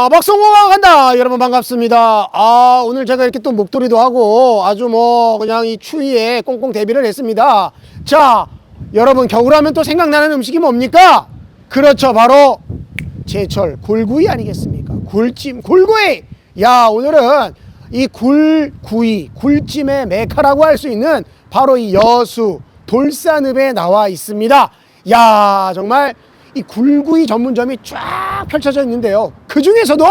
자, 박성호가 간다. 여러분 반갑습니다. 아, 오늘 제가 이렇게 또 목도리도 하고 아주 뭐 그냥 이 추위에 꽁꽁 대비를 했습니다. 자, 여러분 겨울하면 또 생각나는 음식이 뭡니까? 그렇죠. 바로 제철 굴구이 아니겠습니까? 굴찜, 굴구이. 야, 오늘은 이 굴구이, 굴찜의 메카라고 할 수 있는 바로 이 여수 돌산읍에 나와 있습니다. 야, 정말 이 굴구이 전문점이 쫙 펼쳐져 있는데요. 그 중에서도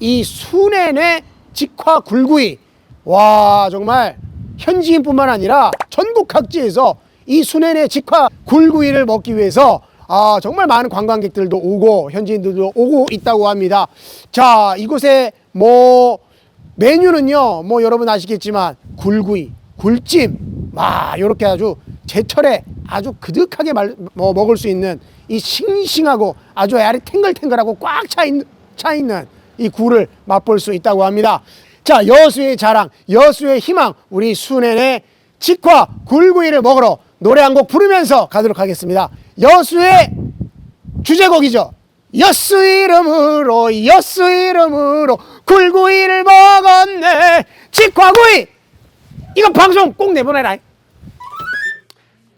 이 순회내 직화 굴구이. 와, 정말 현지인뿐만 아니라 전국 각지에서 이 순회내 직화 굴구이를 먹기 위해서 아, 정말 많은 관광객들도 오고 현지인들도 오고 있다고 합니다. 자, 이곳에 뭐 메뉴는요, 뭐 여러분 아시겠지만 굴구이, 굴찜, 막 이렇게 아주 제철에 아주 그득하게 말, 뭐 먹을 수 있는 이 싱싱하고 아주 알이 탱글탱글하고 꽉 차 있는, 차 있는 이 굴을 맛볼 수 있다고 합니다. 자, 여수의 자랑, 여수의 희망, 우리 순회의 직화 굴구이를 먹으러 노래 한 곡 부르면서 가도록 하겠습니다. 여수의 주제곡이죠. 여수 이름으로 여수 이름으로 굴구이를 먹었네 직화구이 이거 방송 꼭 내보내라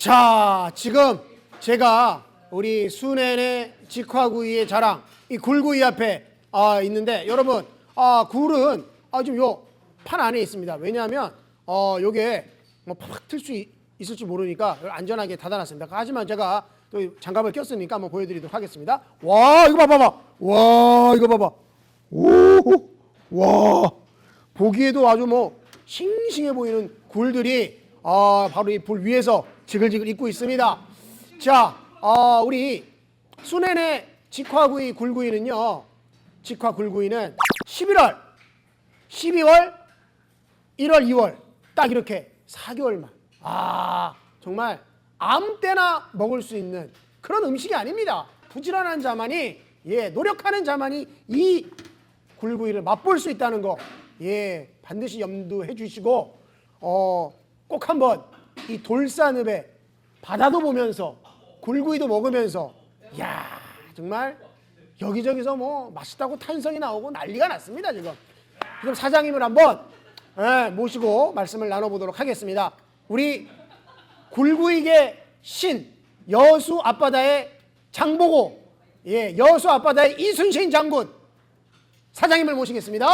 자 지금 제가 우리 순회의 직화구이의 자랑 이 굴구이 앞에 아, 있는데 여러분 아, 굴은 아, 지금 요판 안에 있습니다. 왜냐하면 어, 요게 뭐 팍팍 틀수 있을지 모르니까 안전하게 닫아놨습니다. 하지만 제가 또 장갑을 꼈으니까 한번 보여드리도록 하겠습니다. 와 이거 봐봐봐. 와 이거 봐봐. 오와. 보기에도 아주 뭐 싱싱해 보이는 굴들이 아 바로 이 불 위에서 지글지글 익고 있습니다. 자, 아 우리 순회의 직화구이 굴구이는요. 직화 굴구이는 11월, 12월, 1월, 2월 딱 이렇게 4개월만. 아 정말 아무 때나 먹을 수 있는 그런 음식이 아닙니다. 부지런한 자만이 예 노력하는 자만이 이 굴구이를 맛볼 수 있다는 거, 예, 반드시 염두해 주시고, 어, 꼭 한번 이 돌산읍에 바다도 보면서, 굴구이도 먹으면서, 야 정말 여기저기서 뭐 맛있다고 탄성이 나오고 난리가 났습니다, 지금. 지금 사장님을 한번 예, 모시고 말씀을 나눠보도록 하겠습니다. 우리 굴구이계 신, 여수 앞바다의 장보고, 예, 여수 앞바다의 이순신 장군, 사장님을 모시겠습니다.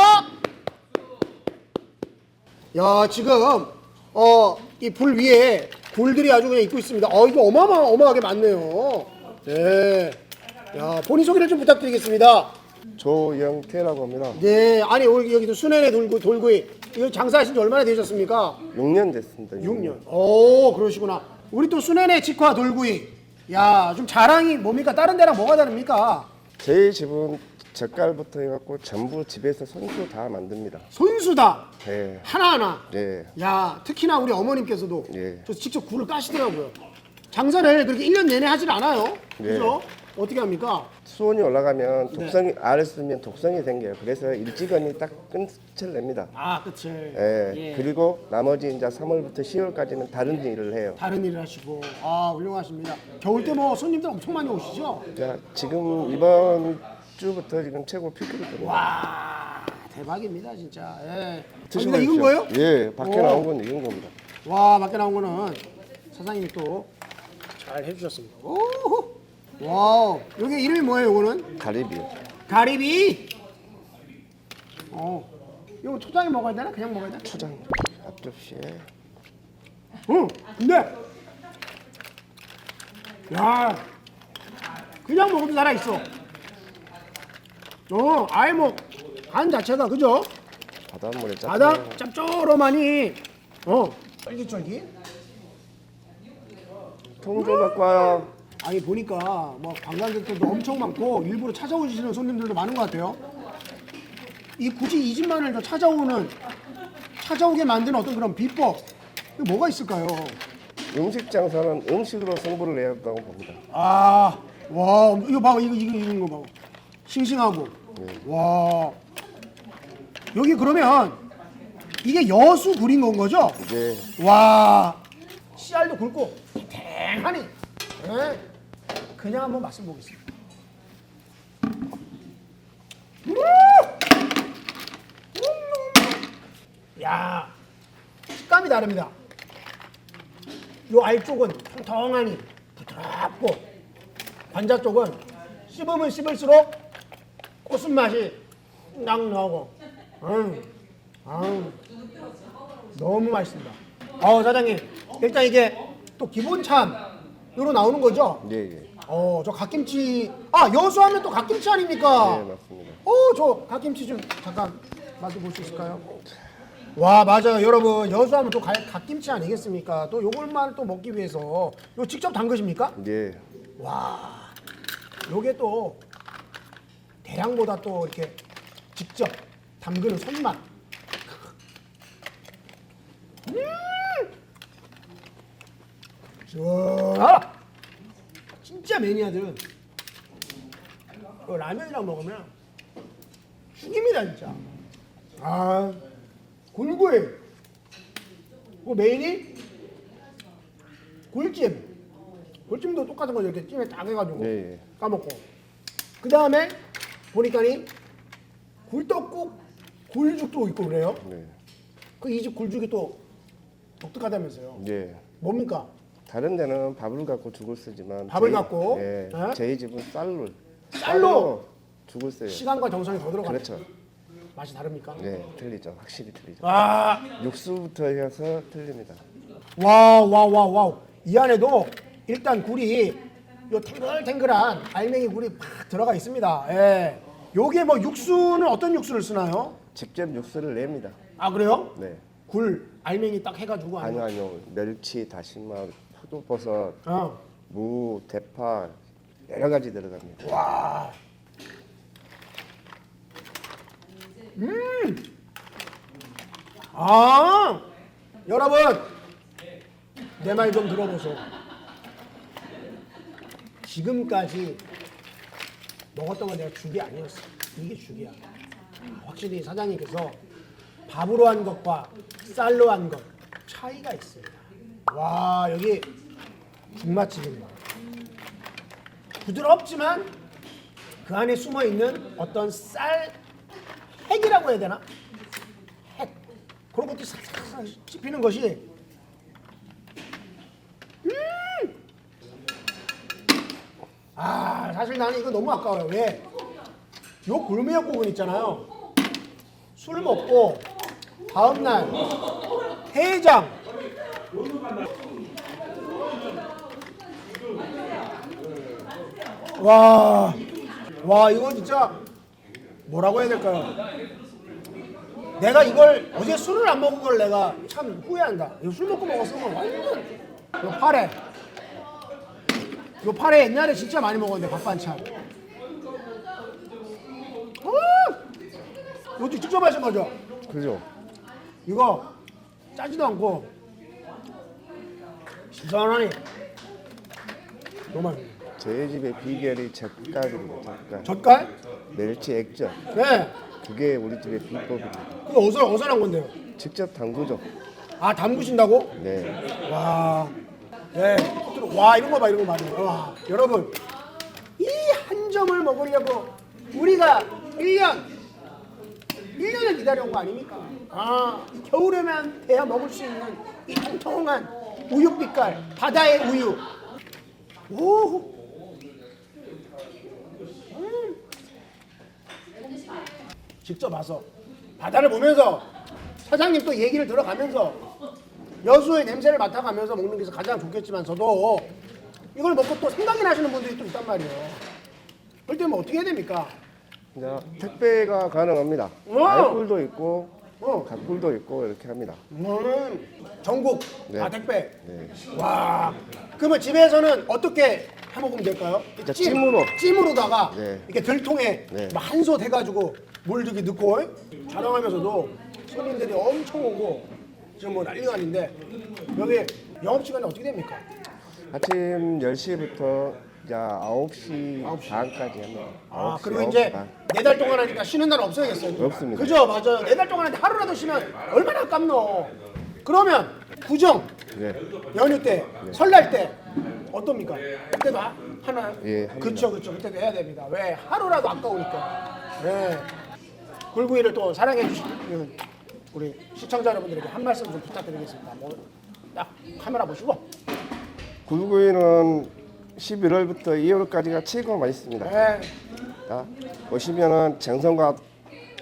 야 지금 어 이 불 위에 굴들이 아주 그냥 있고 있습니다. 어 이거 어마어마 어마하게 많네요. 네. 야 본인 소개를 좀 부탁드리겠습니다. 조영태라고 합니다. 네. 아니 여기 여기도 순회내 돌구 돌구이 이거 장사하신 지 얼마나 되셨습니까? 6년 됐습니다. 6년. 오 그러시구나. 우리 또 순회내 직화 돌구이. 야 좀 자랑이 뭡니까? 다른 데랑 뭐가 다릅니까? 저희 집은 젓갈부터 해갖고 전부 집에서 손수 다 만듭니다. 손수다. 네. 하나하나. 네. 야, 특히나 우리 어머님께서도 예. 저 직접 굴을 까시더라고요. 장사를 그렇게 1년 내내 하질 않아요. 예. 그죠? 어떻게 합니까? 수온이 올라가면 네. 독성이 알을 쓰면 독성이 생겨요. 그래서 일찌감이 딱 끝을 냅니다. 아, 끝을. 예. 그리고 나머지 이제 3월부터 10월까지는 다른 일을 해요. 다른 일을 하시고. 아, 훌륭하십니다. 겨울 때 뭐 손님들 엄청 많이 오시죠? 자, 지금 이번 주부터 지금 최고 피크거든요. 와, 대박입니다, 진짜. 예. 아. 이거 익은 거예요? 예, 밖에 오. 나온 건 익은 겁니다. 와, 밖에 나온 거는 사장님이 또 잘 해주셨습니다. 오, 와우. 여기 이름이 뭐예요, 이거는? 가리비요. 가리비. 어. 이거 초장에 먹어야 되나? 그냥 먹어야 되나? 초장 앞접시에 응. 근데 야 그냥 먹어도 살아 있어. 어, 아예 뭐 간 자체가 그죠? 바닷물에 짜. 바다 짭조름하니 어 쫄깃쫄깃. 통조 갖고 와요. 아니 보니까 뭐 관광객들도 엄청 많고 일부러 찾아오시는 손님들도 많은 것 같아요. 이 굳이 이 집만을 더 찾아오는 찾아오게 만드는 어떤 그런 비법 이게 뭐가 있을까요? 음식 장사는 음식으로 승부를 내야 한다고 봅니다. 아, 와, 이거 봐봐, 이거 이거 이런 거 봐봐, 싱싱하고, 와. 여기 그러면 이게 여수 굴인 건 거죠? 이제 와. 씨알도 굵고 탱하니. 네. 그냥 한번 맛을 보겠습니다. 음! 음! 야. 식감이 다릅니다. 요 알쪽은 통통하니 부드럽고 관자 쪽은 씹으면 씹을수록 고순 맛이 딱 나오고, 음, 아, 너무 맛있습니다. 어 사장님 일단 이게 또 기본 참으로 나오는 거죠? 예, 예. 어, 저 갓김치. 아, 여수 하면 또 갓김치 아닙니까? 네, 맞습니다. 어, 저 갓김치 좀 잠깐 맛을 볼 수 있을까요? 와, 맞아요. 여러분, 여수 하면 또 가- 갓김치 아니겠습니까? 또 요걸만 또 먹기 위해서 요 직접 담그십니까? 예. 요게 또 대량보다 또 이렇게 직접 담그는 손맛. 음! 시원하! 진짜 매니아들은 그 라면이랑 먹으면 죽입니다 진짜. 아 굴구이. 그 메인이 굴찜. 굴찜도 똑같은 거죠. 이렇게 찜에 딱 해가지고 예, 예. 까먹고. 그 다음에 보니까니 굴떡국 굴죽도 있고 그래요. 네. 그 이 집 굴죽이 또 독특하다면서요. 예. 뭡니까? 다른 데는 밥을 갖고 죽을 쓰지만 밥을 저희- 갖고? 예. 네? 저희 집은 쌀로 쌀로? 죽을 써요. 시간과 정성이 더 들어가네. 그렇죠. 맛이 다릅니까? 네, 틀리죠. 확실히 틀리죠. 아, 육수부터 해서 틀립니다. 와, 와, 와, 와. 이 안에도 일단 굴이 요 탱글탱글한 알맹이 굴이 팍 들어가 있습니다. 예. 요게 뭐 육수는 어떤 육수를 쓰나요? 직접 육수를 냅니다. 아, 그래요? 네. 굴 알맹이 딱 해가지고 아니요, 아니요. 멸치, 다시마, 포도버섯, 어. 무, 대파 여러 가지 들어갑니다. 와. 음. 아. 여러분. 내 말 좀 들어보소. 지금까지 먹었던 건 내가 죽이 아니었어. 이게 죽이야. 확실히 사장님께서 밥으로 한 것과 쌀로 한 것 차이가 있습니다. 와 여기 국맛집입니다. 부드럽지만 그 안에 숨어 있는 어떤 쌀 핵이라고 해야 되나? 핵 그런 것도 싹싹 씹히는 것이 아 사실 나는 이거 너무 아까워요 왜? 요 굴미역국은 있잖아요 술 먹고 다음날 해장 와, 와 이거 진짜 뭐라고 해야 될까요? 내가 이걸 어제 술을 안 먹은 걸 내가 참 후회한다. 이거 술 먹고 먹었으면 완전 요 파래, 요 파래 옛날에 진짜 많이 먹었는데 밥 반찬. 어! 이거 직접 하신 거죠? 그죠? 이거 짜지도 않고 신선하니 너무 맛있네. 저희 집의 비결이 젓갈입니다. 젓갈. 젓갈? 멸치 액젓. 네. 그게 우리 집의 비법입니다. 그거 어디서 어디서 난 건데요? 직접 담그죠. 아 담그신다고? 네. 와, 네, 와 이런 거 봐, 이런 거 봐. 와, 여러분 이 한 점을 먹으려고 우리가 1년 1년을 기다려온 거 아닙니까? 아, 겨울에만 돼야 먹을 수 있는 이 통통한 우유 빛깔 바다의 우유. 오, 음. 직접 와서 바다를 보면서 사장님 또 얘기를 들어가면서 여수의 냄새를 맡아가면서 먹는 게 가장 좋겠지만서도 이걸 먹고 또 생각이 나시는 분들이 또 있단 말이에요. 그럴 때면 어떻게 해야 됩니까? 자, 택배가 가능합니다. 오! 알꿀도 있고 어, 갓꿀도 있고 이렇게 합니다. 음, 전국 네. 다 택배. 네. 와, 그러면 집에서는 어떻게 해 먹으면 될까요? 자, 찜으로. 찜으로다가 네. 이렇게 들통에 네. 한솥 해가지고 물 이렇게 넣고 촬영하면서도 손님들이 엄청 오고 지금 뭐 난리가 아닌데 여기 영업 시간이 어떻게 됩니까? 아침 10시부터 이제 9시 반까지 합니다. 아 9시, 그리고 9시 이제 반. 네 달 동안 하니까 쉬는 날 없어야겠어요. 없습니다. 그죠 맞아요. 네 달 동안 하는데 하루라도 쉬면 얼마나 아깝노. 그러면 구정 네. 연휴 때 설날 때 어떻습니까? 그때도 하- 하나요? 예, 합니다. 그쵸 그쵸 그때도 해야 됩니다. 왜 하루라도 아까우니까. 네. 굴구이를 또 사랑해 주시는 우리 시청자 여러분들에게 한 말씀 좀 부탁드리겠습니다. 뭐 딱 카메라 보시고. 굴구이는 11월부터 2월까지가 최고 맛있습니다. 네. 자, 오시면은 정성과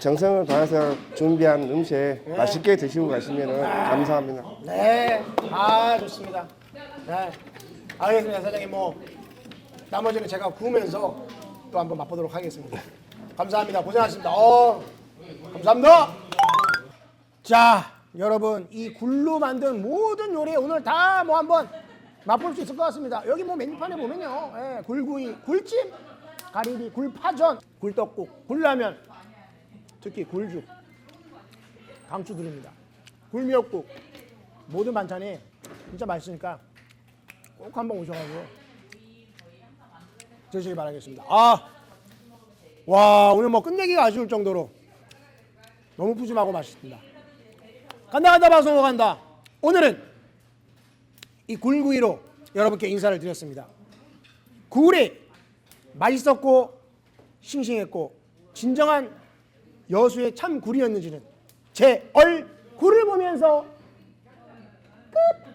정성을 다해서 준비한 음식 맛있게 드시고 가시면은 감사합니다. 네. 아 좋습니다. 네. 알겠습니다 사장님 뭐 나머지는 제가 구우면서 또 한번 맛보도록 하겠습니다. 감사합니다. 고생하셨습니다. 어, 감사합니다. 자 여러분 이 굴로 만든 모든 요리 오늘 다 뭐 한번 맛볼 수 있을 것 같습니다. 여기 뭐 메뉴판에 보면요, 예, 굴구이, 굴찜, 가리비, 굴파전, 굴떡국, 굴라면, 특히 굴죽, 강추 드립니다. 굴미역국 모든 반찬이 진짜 맛있으니까 꼭 한번 오셔가지고 드시기 바라겠습니다. 아, 와 오늘 뭐 끝내기가 아쉬울 정도로 너무 푸짐하고 맛있습니다. 간다 간다 방송 간다. 오늘은 이 굴구이로 여러분께 인사를 드렸습니다. 굴이 맛있었고 싱싱했고 진정한 여수의 참 굴이었는지는 제 얼굴을 보면서 끝